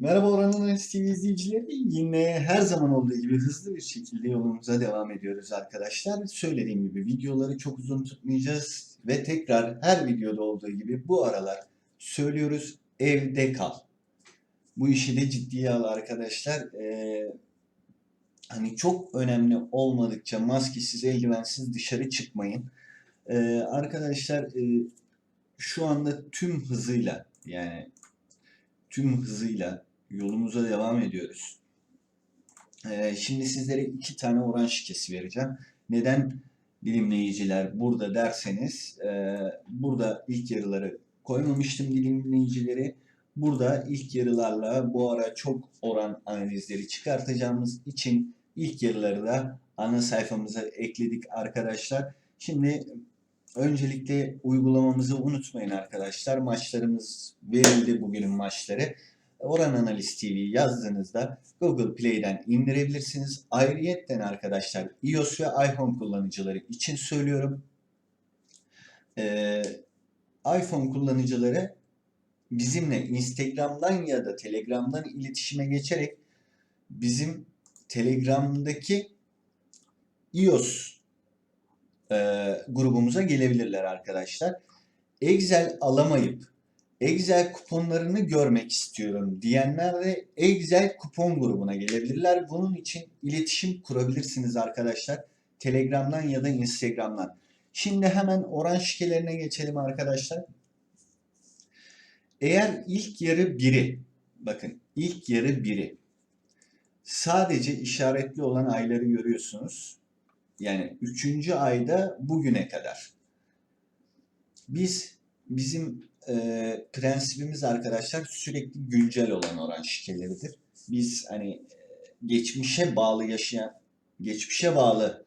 Merhaba Analiz TV izleyicileri. Yine her zaman olduğu gibi hızlı bir şekilde yolumuza devam ediyoruz arkadaşlar. Söylediğim gibi videoları çok uzun tutmayacağız ve tekrar her videoda olduğu gibi bu aralar söylüyoruz evde kal. Bu işi de ciddiye al arkadaşlar. Ee, hani çok önemli olmadıkça maskesiz, eldivensiz dışarı çıkmayın. Ee, arkadaşlar e, şu anda tüm hızıyla yani tüm hızıyla yolumuza devam ediyoruz. Ee, şimdi sizlere iki tane oran şikesi vereceğim. Neden dilimleyiciler burada derseniz e, burada ilk yarıları koymamıştım dilimleyicileri. Burada ilk yarılarla bu ara çok oran analizleri çıkartacağımız için ilk yarıları da ana sayfamıza ekledik arkadaşlar. Şimdi öncelikle uygulamamızı unutmayın arkadaşlar. Maçlarımız verildi bugünün maçları. Oran Analiz TV yazdığınızda Google Play'den indirebilirsiniz. Ayrıyetten arkadaşlar iOS ve iPhone kullanıcıları için söylüyorum. Ee, iPhone kullanıcıları bizimle Instagram'dan ya da Telegram'dan iletişime geçerek bizim Telegram'daki iOS e, grubumuza gelebilirler arkadaşlar. Excel alamayıp Excel kuponlarını görmek istiyorum diyenler de Excel kupon grubuna gelebilirler. Bunun için iletişim kurabilirsiniz arkadaşlar. Telegram'dan ya da Instagram'dan. Şimdi hemen oran şikelerine geçelim arkadaşlar. Eğer ilk yarı biri, bakın ilk yarı biri sadece işaretli olan ayları görüyorsunuz. Yani üçüncü ayda bugüne kadar. Biz bizim e, prensibimiz arkadaşlar sürekli güncel olan oran şikeleridir. Biz hani geçmişe bağlı yaşayan, geçmişe bağlı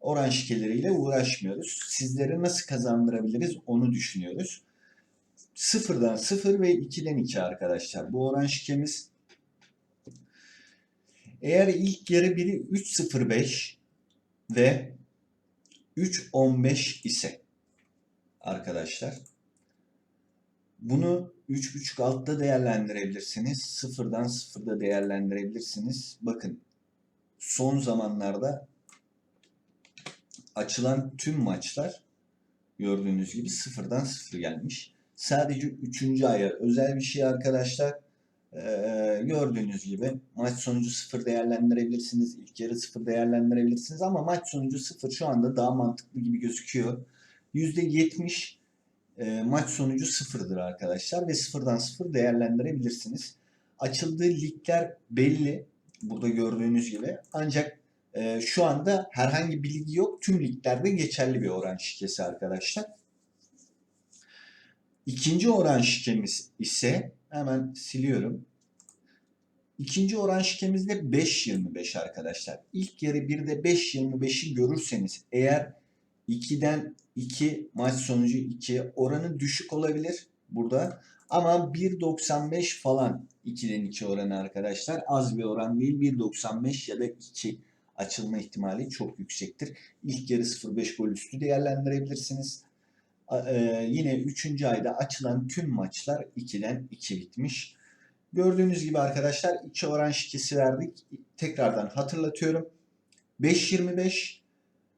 oran şikeleriyle uğraşmıyoruz. Sizlere nasıl kazandırabiliriz onu düşünüyoruz. Sıfırdan sıfır ve 2'den 2 arkadaşlar. Bu oran şikemiz eğer ilk yarı biri 3.05 ve 3.15 ise arkadaşlar bunu 3.5 altta değerlendirebilirsiniz. Sıfırdan sıfırda değerlendirebilirsiniz. Bakın son zamanlarda açılan tüm maçlar gördüğünüz gibi sıfırdan sıfır gelmiş. Sadece 3. aya özel bir şey arkadaşlar. Ee, gördüğünüz gibi maç sonucu sıfır değerlendirebilirsiniz. İlk yarı sıfır değerlendirebilirsiniz ama maç sonucu sıfır şu anda daha mantıklı gibi gözüküyor. %70 e, maç sonucu sıfırdır arkadaşlar ve sıfırdan sıfır değerlendirebilirsiniz. Açıldığı ligler belli. Burada gördüğünüz gibi. Ancak e, şu anda herhangi bir bilgi yok. Tüm liglerde geçerli bir oran şikesi arkadaşlar. İkinci oran şikemiz ise hemen siliyorum. İkinci oran şikemizde 5.25 arkadaşlar. İlk yarı 1'de 5.25'i görürseniz eğer 2'den 2 maç sonucu 2 oranı düşük olabilir burada. Ama 1.95 falan 2'den 2 oranı arkadaşlar. Az bir oran değil. 1.95 ya da 2 açılma ihtimali çok yüksektir. İlk yarı 0.5 gol üstü değerlendirebilirsiniz. Ee, yine 3. ayda açılan tüm maçlar 2'den 2 bitmiş. Gördüğünüz gibi arkadaşlar 2 oran şikesi verdik. Tekrardan hatırlatıyorum. 5.25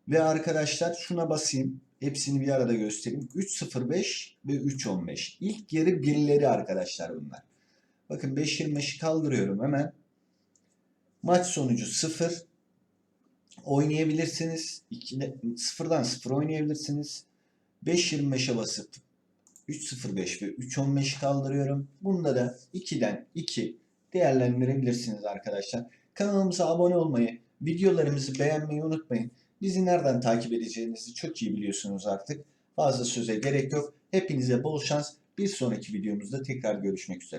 ve arkadaşlar şuna basayım. Hepsini bir arada göstereyim. 3.05 ve 3.15. İlk yarı birleri arkadaşlar bunlar. Bakın 5.25'i kaldırıyorum hemen. Maç sonucu 0. Oynayabilirsiniz. 0'dan 0 oynayabilirsiniz. 5.25'e basıp 3.05 ve 3.15 kaldırıyorum. Bunda da 2'den 2 değerlendirebilirsiniz arkadaşlar. Kanalımıza abone olmayı, videolarımızı beğenmeyi unutmayın. Bizi nereden takip edeceğinizi çok iyi biliyorsunuz artık. Fazla söze gerek yok. Hepinize bol şans. Bir sonraki videomuzda tekrar görüşmek üzere.